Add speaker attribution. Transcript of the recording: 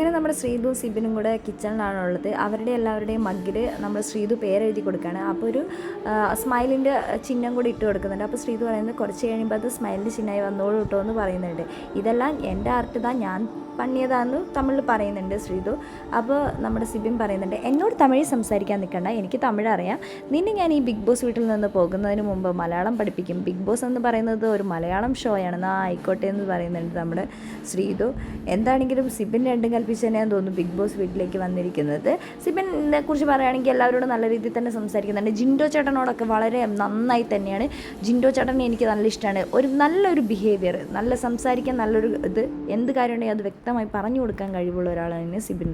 Speaker 1: അങ്ങനെ നമ്മുടെ ശ്രീതും സിബിനും കൂടെ കിച്ചണിലാണ് ഉള്ളത് അവരുടെ എല്ലാവരുടെയും മഗ്ഗിൽ നമ്മൾ ശ്രീതു പേരെഴുതി കൊടുക്കുകയാണ്. അപ്പോൾ ഒരു സ്മൈലിന്റെ ചിഹ്നം കൂടി ഇട്ട് കൊടുക്കുന്നുണ്ട്. അപ്പോൾ ശ്രീതു പറയുന്നത് കുറച്ച് കഴിയുമ്പോൾ അത് സ്മൈലിന്റെ ചിഹ്നമായി വന്നോളൂ കേട്ടോ എന്ന് പറയുന്നുണ്ട്. ഇതെല്ലാം എന്റെ ആർട്ട് ഇതാ ഞാൻ പണിയതാന്ന് തമിഴിൽ പറയുന്നുണ്ട് ശ്രീതു. അപ്പോൾ നമ്മുടെ സിബിൻ പറയുന്നുണ്ട് എന്നോട് തമിഴ് സംസാരിക്കാൻ നിൽക്കണ്ട എനിക്ക് തമിഴ് അറിയാം. നിന്നെ ഞാൻ ഈ ബിഗ് ബോസ് വീട്ടിൽ നിന്ന് പോകുന്നതിന് മുമ്പ് മലയാളം പഠിപ്പിക്കും. ബിഗ് ബോസ് എന്ന് പറയുന്നത് ഒരു മലയാളം ഷോയാണ് ആ ആയിക്കോട്ടെ എന്ന് പറയുന്നുണ്ട് നമ്മുടെ ശ്രീതു. എന്താണെങ്കിലും സിബിൻ രണ്ടും കൽപ്പിച്ച് തന്നെയാന്ന് തോന്നുന്നു ബിഗ് ബോസ് വീട്ടിലേക്ക് വന്നിരിക്കുന്നത്. സിബിനെ കുറിച്ച് പറയുകയാണെങ്കിൽ എല്ലാവരോടും നല്ല രീതിയിൽ തന്നെ സംസാരിക്കുന്നുണ്ട്. ജിൻഡോ ചേട്ടനോടൊക്കെ വളരെ നന്നായി തന്നെയാണ്. ജിൻഡോ ചേട്ടനെ എനിക്ക് നല്ല ഇഷ്ടമാണ്. ഒരു നല്ലൊരു ബിഹേവിയർ നല്ല സംസാരിക്കാൻ നല്ലൊരു ഇത് എന്ത് കാര്യമുണ്ടെങ്കിൽ അത് വ്യക്തമായി പറഞ്ഞു കൊടുക്കാൻ കഴിവുള്ള ഒരാളാണ് സിബിൻ.